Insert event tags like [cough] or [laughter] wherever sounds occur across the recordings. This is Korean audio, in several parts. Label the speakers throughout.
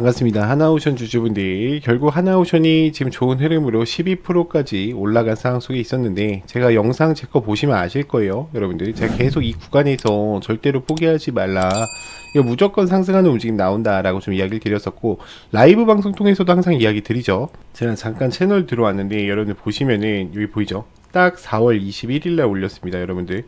Speaker 1: 반갑습니다. 하나오션 주주분들. 결국 하나오션이 지금 좋은 흐름으로 12%까지 올라간 상황 속에 있었는데, 제가 영상 제 거 보시면 아실 거예요. 여러분들. 제가 계속 이 구간에서 절대로 포기하지 말라. 이거 무조건 상승하는 움직임 나온다라고 좀 이야기를 드렸었고, 라이브 방송 통해서도 항상 이야기 드리죠. 제가 잠깐 채널 들어왔는데, 여러분들 보시면은, 여기 보이죠? 딱 4월 21일 날 올렸습니다, 여러분들.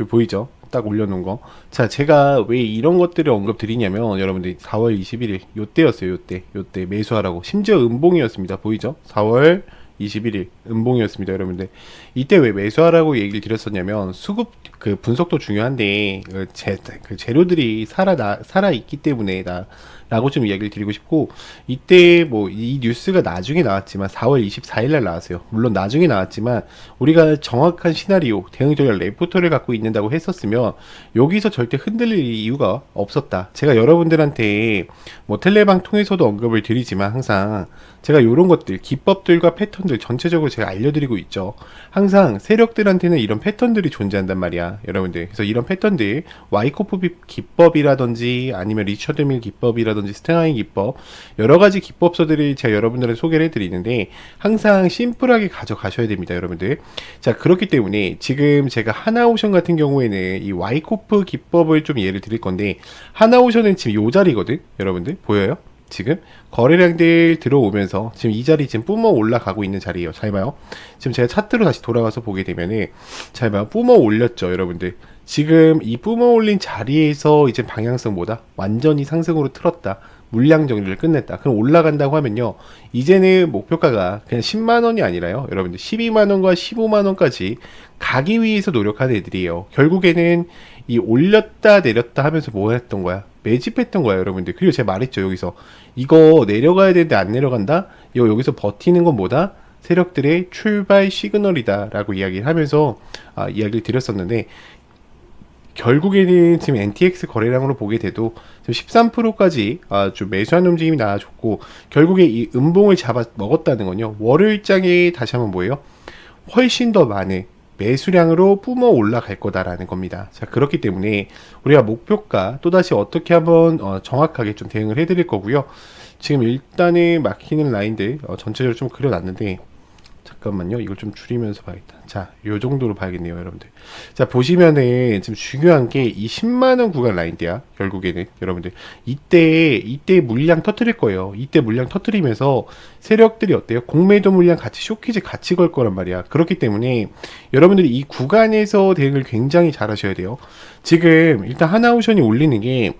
Speaker 1: 여기 보이죠? 딱 올려놓은 거. 자, 제가 왜 이런 것들을 언급 드리냐면, 여러분들 4월 21일, 요때였어요, 요때. 요때 매수하라고. 심지어 음봉이었습니다. 보이죠? 4월 21일 음봉이었습니다, 여러분들. 이때 왜 매수하라고 얘기를 드렸었냐면 수급 그 분석도 중요한데 그 재, 그 재료들이 살아 나, 살아 있기 때문에 나 라고 좀 이야기를 드리고 싶고 이때 뭐 이 뉴스가 나중에 나왔지만 4월 24일 날 나왔어요. 물론 나중에 나왔지만 우리가 정확한 시나리오 대응 전략 레포터를 갖고 있는다고 했었으면 여기서 절대 흔들릴 이유가 없었다. 제가 여러분들한테 뭐 텔레방 통해서도 언급을 드리지만 항상 제가 이런 것들 기법들과 패턴들 전체적으로 제가 알려드리고 있죠. 항상 세력들한테는 이런 패턴들이 존재한단 말이야, 여러분들. 그래서 이런 패턴들 와이코프 기법이라든지 아니면 리처드 밀 기법이라든지 스테나인 기법 여러 가지 기법서들을 제가 여러분들한테 소개를 해드리는데 항상 심플하게 가져가셔야 됩니다, 여러분들. 자 그렇기 때문에 지금 제가 하나오션 같은 경우에는 이 와이코프 기법을 좀 예를 드릴 건데 하나오션은 지금 요 자리거든, 여러분들 보여요? 지금 거래량들 들어오면서 지금 이 자리 지금 뿜어 올라가고 있는 자리예요. 잘 봐요. 지금 제가 차트로 다시 돌아가서 보게 되면은 잘 봐요. 뿜어 올렸죠, 여러분들. 지금 이 뿜어 올린 자리에서 이제 방향성 보다 완전히 상승으로 틀었다. 물량 정리를 끝냈다. 그럼 올라간다고 하면요. 이제는 목표가가 그냥 10만 원이 아니라요. 여러분들 12만 원과 15만 원까지 가기 위해서 노력하는 애들이에요. 결국에는 이 올렸다 내렸다 하면서 뭐 했던 거야? 매집했던 거야, 여러분들. 그리고 제가 말했죠, 여기서. 이거 내려가야 되는데 안 내려간다? 이거 여기서 버티는 건 뭐다? 세력들의 출발 시그널이다. 라고 이야기를 하면서 아, 이야기를 드렸었는데, 결국에는 지금 NTX 거래량으로 보게 돼도 지금 13%까지 아, 좀 매수하는 움직임이 나와줬고, 결국에 이 음봉을 잡아 먹었다는 건요. 월요일장에 다시 한번 뭐예요? 훨씬 더 많은 매수량으로 뿜어 올라갈 거다라는 겁니다. 자, 그렇기 때문에 우리가 목표가 또다시 어떻게 한번 어, 정확하게 좀 대응을 해드릴 거고요. 지금 일단은 막히는 라인들 어, 전체적으로 좀 그려놨는데 잠깐만요. 이걸 좀 줄이면서 봐야겠다. 자, 요 정도로 봐야겠네요, 여러분들. 자, 보시면은 지금 중요한 게 이 10만 원 구간 라인대야. 결국에는 여러분들. 이때, 이때 물량 터트릴 거예요. 이때 물량 터트리면서 세력들이 어때요? 공매도 물량 같이 쇼키즈 같이 걸 거란 말이야. 그렇기 때문에 여러분들이 이 구간에서 대응을 굉장히 잘 하셔야 돼요. 지금 일단 하나오션이 올리는 게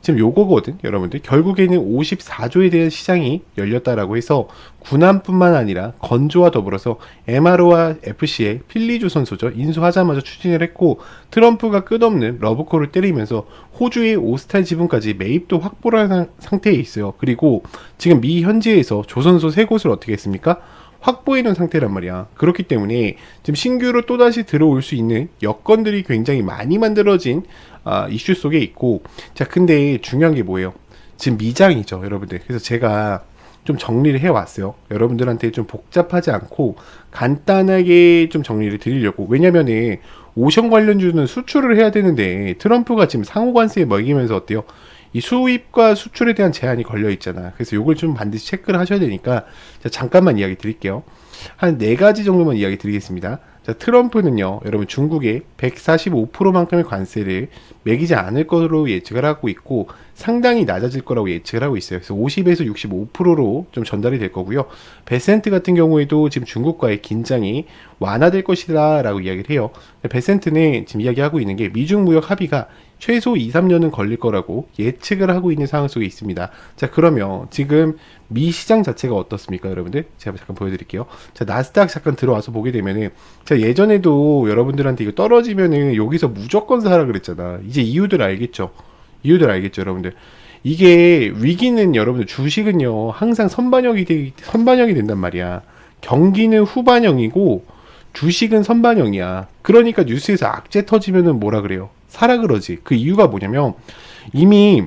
Speaker 1: 지금 요거거든, 여러분들. 결국에는 54조에 대한 시장이 열렸다라고 해서 군함뿐만 아니라 건조와 더불어서 MRO와 FC의 필리조 선수죠. 인수하자마자 추진을 했고 트럼프가 끝없는 러브콜을 때리면서 호주의 오스탈 지분까지 매입도 확보를 한 상태에 있어요. 그리고 지금 미 현지에서 조선소 세 곳을 어떻게 했습니까? 확보해 놓은 상태란 말이야. 그렇기 때문에 지금 신규로 또다시 들어올 수 있는 여건들이 굉장히 많이 만들어진 아, 이슈 속에 있고 자 근데 중요한 게 뭐예요? 지금 미장이죠, 여러분들. 그래서 제가 좀 정리를 해왔어요. 여러분들한테 좀 복잡하지 않고 간단하게 좀 정리를 드리려고. 왜냐면은 오션 관련주는 수출을 해야 되는데 트럼프가 지금 상호관세에 먹이면서 어때요? 이 수입과 수출에 대한 제한이 걸려 있잖아. 그래서 요걸 좀 반드시 체크를 하셔야 되니까 자, 잠깐만 이야기 드릴게요. 한 네 가지 정도만 이야기 드리겠습니다. 자, 트럼프는요, 여러분 중국에 145%만큼의 관세를 매기지 않을 것으로 예측을 하고 있고 상당히 낮아질 거라고 예측을 하고 있어요. 그래서 50에서 65%로 좀 전달이 될 거고요. 베센트 같은 경우에도 지금 중국과의 긴장이 완화될 것이다라고 이야기를 해요. 베센트는 지금 이야기하고 있는 게 미중 무역 합의가 최소 2, 3년은 걸릴 거라고 예측을 하고 있는 상황 속에 있습니다. 자, 그러면 지금 미 시장 자체가 어떻습니까, 여러분들? 제가 잠깐 보여드릴게요. 자, 나스닥 잠깐 들어와서 보게 되면은, 자, 예전에도 여러분들한테 이거 떨어지면은 여기서 무조건 사라 그랬잖아. 이제 이유들 알겠죠? 이유들 알겠죠, 여러분들? 이게 위기는 여러분들 주식은요, 항상 선반영이, 되, 선반영이 된단 말이야. 경기는 후반영이고, 주식은 선반영이야. 그러니까 뉴스에서 악재 터지면은 뭐라 그래요? 사라 그러지. 그 이유가 뭐냐면 이미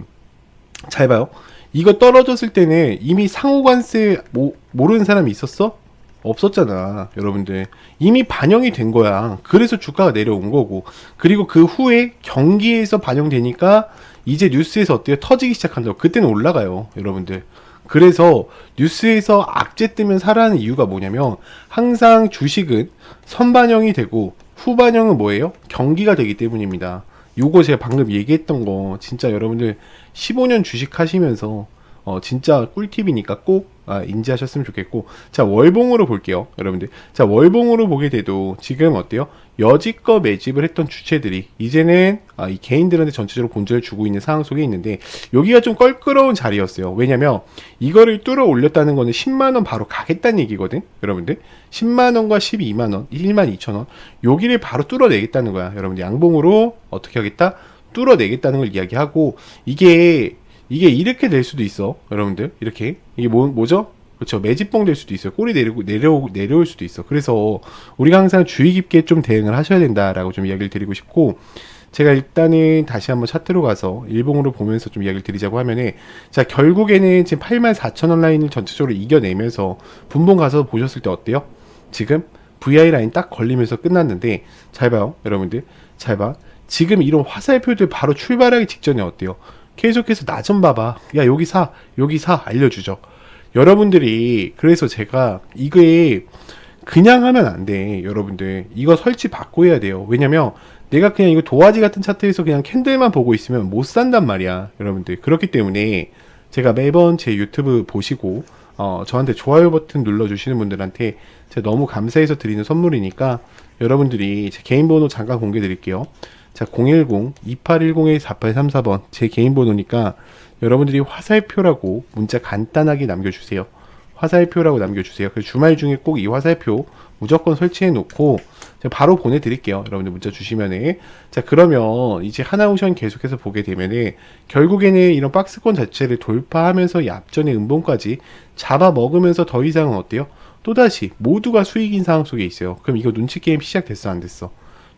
Speaker 1: 잘 봐요. 이거 떨어졌을 때는 이미 상호관세 모, 모르는 사람이 있었어? 없었잖아, 여러분들. 이미 반영이 된 거야. 그래서 주가가 내려온 거고. 그리고 그 후에 경기에서 반영되니까 이제 뉴스에서 어때요? 터지기 시작한다고. 그때는 올라가요, 여러분들. 그래서 뉴스에서 악재 뜨면 사라는 이유가 뭐냐면 항상 주식은 선반영이 되고 후반영은 뭐예요? 경기가 되기 때문입니다. 요거 제가 방금 얘기했던 거 진짜 여러분들 15년 주식 하시면서 어 진짜 꿀팁이니까 꼭 아, 인지하셨으면 좋겠고. 자 월봉으로 볼게요 여러분들. 자 월봉으로 보게 돼도 지금 어때요? 여지껏 매집을 했던 주체들이 이제는 아, 이 개인들한테 전체적으로 본전을 주고 있는 상황 속에 있는데 여기가 좀 껄끄러운 자리였어요. 왜냐면 이거를 뚫어 올렸다는 거는 10만원 바로 가겠다는 얘기거든 여러분들. 10만원과 12만원 1만 2천원. 여기를 바로 뚫어내겠다는 거야 여러분들. 양봉으로 어떻게 하겠다? 뚫어내겠다는 걸 이야기하고 이게 이게 이렇게 될 수도 있어 여러분들. 이렇게. 이게 뭐, 뭐죠? 그렇죠. 매집봉 될 수도 있어요. 꼬리 내리고 내려 내려올 수도 있어. 그래서 우리가 항상 주의 깊게 좀 대응을 하셔야 된다라고 좀 이야기를 드리고 싶고 제가 일단은 다시 한번 차트로 가서 일봉으로 보면서 좀 이야기를 드리자고 하면은 자 결국에는 지금 8만 4천 원 라인을 전체적으로 이겨내면서 분봉 가서 보셨을 때 어때요? 지금 VI 라인 딱 걸리면서 끝났는데 잘 봐요 여러분들. 잘 봐. 지금 이런 화살표들 바로 출발하기 직전에 어때요 계속해서 나 좀 봐봐. 야, 여기 사, 여기 사, 알려주죠. 여러분들이, 그래서 제가, 이게, 그냥 하면 안 돼, 여러분들. 이거 설치 받고 해야 돼요. 왜냐면, 내가 그냥 이거 도화지 같은 차트에서 그냥 캔들만 보고 있으면 못 산단 말이야, 여러분들. 그렇기 때문에, 제가 매번 제 유튜브 보시고, 어, 저한테 좋아요 버튼 눌러주시는 분들한테 제가 너무 감사해서 드리는 선물이니까, 여러분들이 제 개인 번호 잠깐 공개 드릴게요. 자, 010-2810-4834번 제 개인 번호니까 여러분들이 화살표라고 문자 간단하게 남겨주세요. 화살표라고 남겨주세요. 그 주말 중에 꼭 이 화살표 무조건 설치해 놓고 바로 보내드릴게요. 여러분들 문자 주시면은 자 그러면 이제 하나오션 계속해서 보게 되면은 결국에는 이런 박스권 자체를 돌파하면서 이 앞전의 음봉까지 잡아 먹으면서 더 이상은 어때요? 또다시 모두가 수익인 상황 속에 있어요. 그럼 이거 눈치 게임 시작됐어 안 됐어?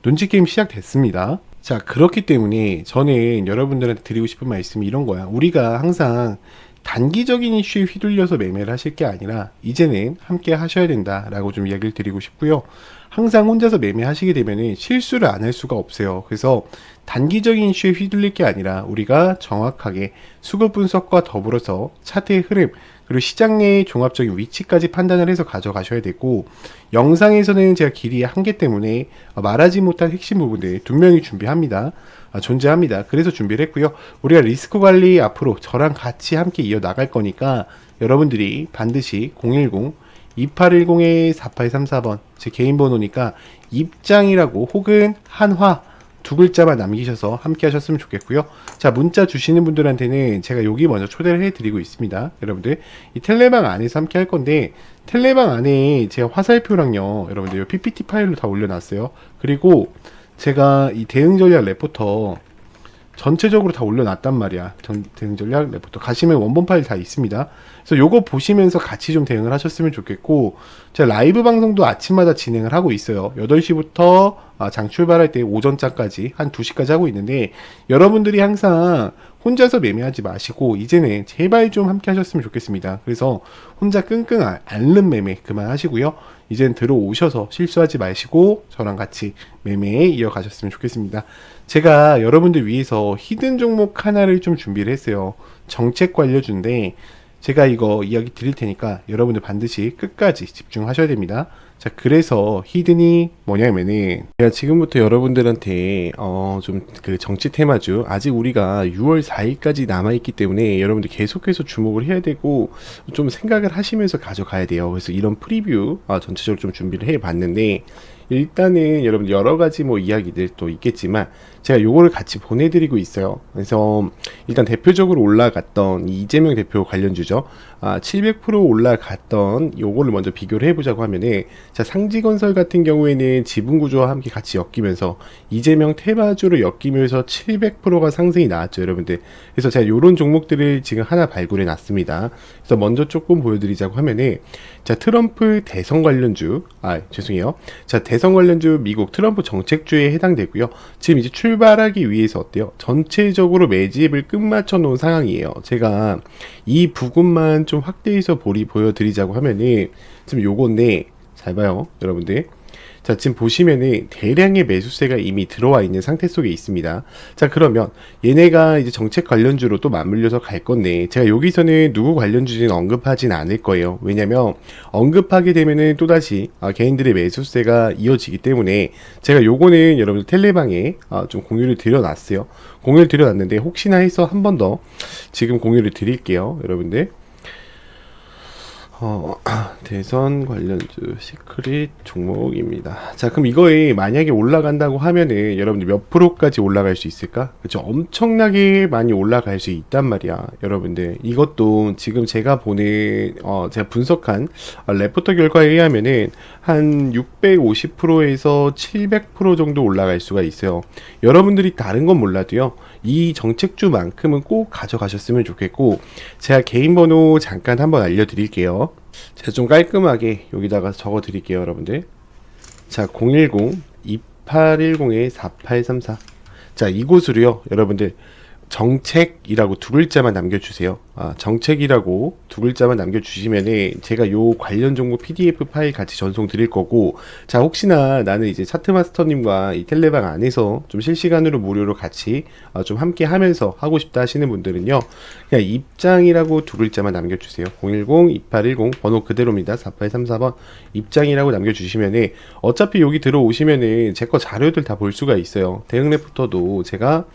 Speaker 1: 눈치 게임 시작됐습니다. 자, 그렇기 때문에 저는 여러분들한테 드리고 싶은 말씀이 이런 거야. 우리가 항상 단기적인 이슈에 휘둘려서 매매를 하실 게 아니라 이제는 함께 하셔야 된다라고 좀 이야기를 드리고 싶고요. 항상 혼자서 매매하시게 되면 실수를 안 할 수가 없어요. 그래서 단기적인 이슈에 휘둘릴 게 아니라 우리가 정확하게 수급 분석과 더불어서 차트의 흐름 그리고 시장 내의 종합적인 위치까지 판단을 해서 가져가셔야 되고 영상에서는 제가 길이의 한계 때문에 말하지 못한 핵심 부분들 두 명이 준비합니다. 아, 존재합니다. 그래서 준비를 했고요. 우리가 리스크 관리 앞으로 저랑 같이 함께 이어 나갈 거니까 여러분들이 반드시 010 2810-4834번 제 개인 번호니까 입장이라고 혹은 한화 두 글자만 남기셔서 함께 하셨으면 좋겠고요. 자, 문자 주시는 분들한테는 제가 여기 먼저 초대를 해드리고 있습니다. 여러분들, 이 텔레방 안에서 함께 할 건데, 텔레방 안에 제가 화살표랑요, 여러분들, 이 PPT 파일로 다 올려놨어요. 그리고 제가 이 대응 전략 레포터 전체적으로 다 올려놨단 말이야. 전, 대응 전략 레포터. 가시면 원본 파일 다 있습니다. 그래서 요거 보시면서 같이 좀 대응을 하셨으면 좋겠고, 제가 라이브 방송도 아침마다 진행을 하고 있어요. 8시부터 아, 장 출발할 때 오전장까지 한 2시까지 하고 있는데, 여러분들이 항상 혼자서 매매하지 마시고, 이제는 제발 좀 함께 하셨으면 좋겠습니다. 그래서 혼자 끙끙 앓- 앓는 매매 그만하시고요. 이젠 들어오셔서 실수하지 마시고, 저랑 같이 매매에 이어가셨으면 좋겠습니다. 제가 여러분들 위해서 히든 종목 하나를 좀 준비를 했어요. 정책 관료주인데 제가 이거 이야기 드릴 테니까 여러분들 반드시 끝까지 집중하셔야 됩니다. 자, 그래서 히든이 뭐냐면은 제가 지금부터 여러분들한테 어 좀 그 정치 테마주 아직 우리가 6월 4일까지 남아 있기 때문에 여러분들 계속해서 주목을 해야 되고 좀 생각을 하시면서 가져가야 돼요. 그래서 이런 프리뷰 아, 전체적으로 좀 준비를 해 봤는데 일단은 여러분 여러 가지 뭐 이야기들 또 있겠지만 제가 요거를 같이 보내드리고 있어요. 그래서 일단 대표적으로 올라갔던 이 이재명 대표 관련주죠. 아, 700% 올라갔던 요거를 먼저 비교를 해보자고 하면은 자 상지건설 같은 경우에는 지분 구조와 함께 같이 엮이면서 이재명 테마주를 엮이면서 700%가 상승이 나왔죠, 여러분들. 그래서 제가 요런 종목들을 지금 하나 발굴해 놨습니다. 그래서 먼저 조금 보여드리자고 하면은 자 트럼프 대선 관련주 아 죄송해요. 자 대선 관련주 미국 트럼프 정책주에 해당되고요. 지금 이제 출 발하기 위해서 어때요? 전체적으로 매집을 끝마쳐 놓은 상황이에요. 제가 이 부분만 좀 확대해서 보리 보여드리자고 하면은 지금 요건데
Speaker 2: 잘 봐요, 여러분들. 자, 지금 보시면은 대량의 매수세가 이미 들어와 있는 상태 속에 있습니다. 자, 그러면 얘네가 이제 정책 관련주로 또 맞물려서 갈 건데, 제가 여기서는 누구 관련주지는 언급하진 않을 거예요. 왜냐면 언급하게 되면은 또다시 아, 개인들의 매수세가 이어지기 때문에 제가 요거는 여러분들 텔레방에 아, 좀 공유를 드려놨어요. 공유를 드려놨는데 혹시나 해서 한 번 더 지금 공유를 드릴게요. 여러분들. 어, [clears throat] 대선 관련주 시크릿 종목입니다. 자, 그럼 이거에 만약에 올라간다고 하면은 여러분들 몇 프로까지 올라갈 수 있을까? 그렇죠. 엄청나게 많이 올라갈 수 있단 말이야. 여러분들. 이것도 지금 제가 보는 어, 제가 분석한 어, 레포터 결과에 의하면은 한 650%에서 700% 정도 올라갈 수가 있어요. 여러분들이 다른 건 몰라도요. 이 정책주만큼은 꼭 가져가셨으면 좋겠고 제가 개인 번호 잠깐 한번 알려드릴게요. 제가 좀 깔끔하게 여기다가 적어 드릴게요, 여러분들. 자, 010-2810-4834. 자, 이곳으로요, 여러분들. 정책이라고 두 글자만 남겨주세요. 아, 정책이라고 두 글자만 남겨주시면은 제가 요 관련 정보 PDF 파일 같이 전송 드릴 거고, 자, 혹시나 나는 이제 차트마스터님과 이 텔레방 안에서 좀 실시간으로 무료로 같이 어, 좀 함께 하면서 하고 싶다 하시는 분들은요, 그냥 입장이라고 두 글자만 남겨주세요. 010-2810 번호 그대로입니다. 4834번 입장이라고 남겨주시면은 어차피 여기 들어오시면은 제 거 자료들 다 볼 수가 있어요. 대응 레포터도 제가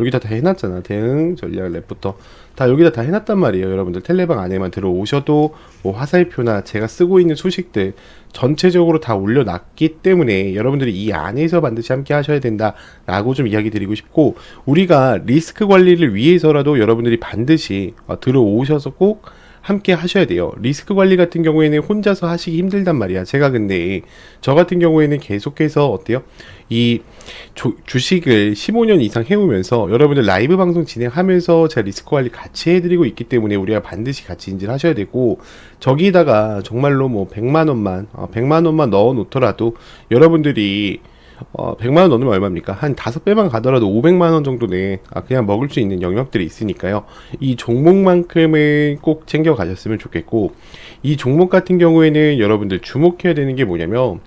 Speaker 2: 여기다 다 해놨잖아. 대응 전략 랩부터 다 여기다 다 해놨단 말이에요. 여러분들 텔레방 안에만 들어오셔도 뭐 화살표나 제가 쓰고 있는 수식들 전체적으로 다 올려놨기 때문에 여러분들이 이 안에서 반드시 함께 하셔야 된다라고 좀 이야기 드리고 싶고 우리가 리스크 관리를 위해서라도 여러분들이 반드시 어, 들어오셔서 꼭 함께 하셔야 돼요. 리스크 관리 같은 경우에는 혼자서 하시기 힘들단 말이야. 제가 근데 저 같은 경우에는 계속해서 어때요? 이 조- 주식을 15년 이상 해오면서 여러분들 라이브 방송 진행하면서 제가 리스크 관리 같이 해드리고 있기 때문에 우리가 반드시 같이 인지를 하셔야 되고 저기다가 정말로 뭐 100만 원만 어, 100만 원만 넣어 놓더라도 여러분들이 어, 100만 원 넣으면 얼마입니까? 한 다섯 배만 가더라도 500만 원 정도는 아, 그냥 먹을 수 있는 영역들이 있으니까요. 이 종목만큼은 꼭 챙겨 가셨으면 좋겠고 이 종목 같은 경우에는 여러분들 주목해야 되는 게 뭐냐면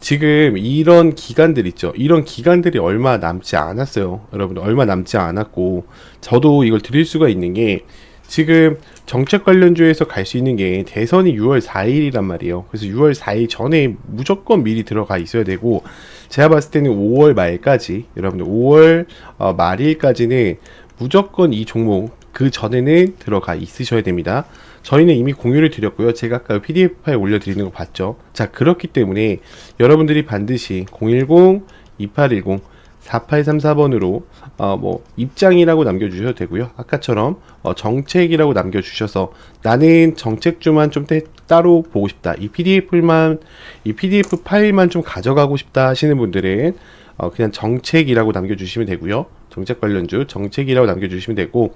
Speaker 2: 지금 이런 기간들 있죠. 이런 기간들이 얼마 남지 않았어요. 여러분들 얼마 남지 않았고 저도 이걸 드릴 수가 있는 게 지금 정책 관련주에서 갈 수 있는 게 대선이 6월 4일이란 말이에요. 그래서 6월 4일 전에 무조건 미리 들어가 있어야 되고 제가 봤을 때는 5월 말까지 여러분들 5월 어, 말일까지는 무조건 이 종목 그 전에는 들어가 있으셔야 됩니다. 저희는 이미 공유를 드렸고요. 제가 아까 PDF 파일 올려드리는 거 봤죠. 자, 그렇기 때문에 여러분들이 반드시 010-2810 4834번으로 어, 뭐 입장이라고 남겨주셔도 되고요. 아까처럼 어, 정책이라고 남겨주셔서 나는 정책주만 좀 떼- 따로 보고 싶다. 이 PDF만 이 PDF 파일만 좀 가져가고 싶다 하시는 분들은 어, 그냥 정책이라고 남겨주시면 되고요. 정책 관련주 정책이라고 남겨주시면 되고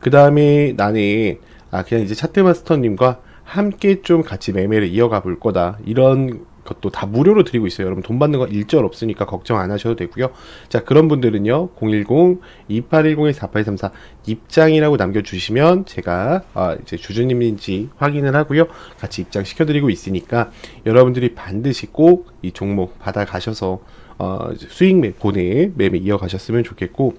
Speaker 2: 그 다음에 나는 아 그냥 이제 차트마스터님과 함께 좀 같이 매매를 이어가 볼 거다 이런 것도 다 무료로 드리고 있어요. 여러분 돈 받는 거 일절 없으니까 걱정 안 하셔도 되고요. 자 그런 분들은요 010-2810-4834 입장이라고 남겨주시면 제가 아, 이제 주주님인지 확인을 하고요. 같이 입장 시켜드리고 있으니까 여러분들이 반드시 꼭 이 종목 받아 가셔서 어, 수익 매, 고내 매매 이어가셨으면 좋겠고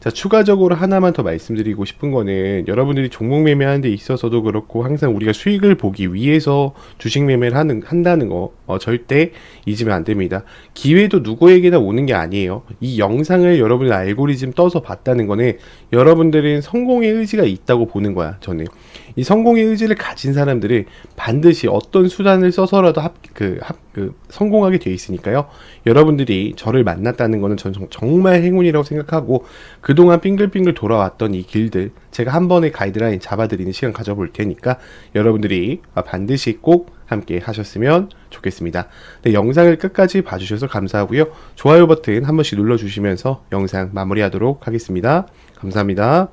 Speaker 2: 자 추가적으로 하나만 더 말씀드리고 싶은 거는 여러분들이 종목 매매하는 데 있어서도 그렇고 항상 우리가 수익을 보기 위해서 주식 매매를 하는 한다는 거 어, 절대 잊으면 안 됩니다. 기회도 누구에게나 오는 게 아니에요. 이 영상을 여러분들 알고리즘 떠서 봤다는 거는 여러분들은 성공의 의지가 있다고 보는 거야. 저는 이 성공의 의지를 가진 사람들은 반드시 어떤 수단을 써서라도 합, 그, 합, 그, 성공하게 돼 있으니까요. 여러분들이 저를 만났다는 거는 전 정- 정말 행운이라고 생각하고 그동안 빙글빙글 돌아왔던 이 길들 제가 한 번에 가이드라인 잡아드리는 시간 가져볼 테니까 여러분들이 반드시 꼭 함께 하셨으면 좋겠습니다. 네, 영상을 끝까지 봐주셔서 감사하고요. 좋아요 버튼 한 번씩 눌러주시면서 영상 마무리하도록 하겠습니다. 감사합니다.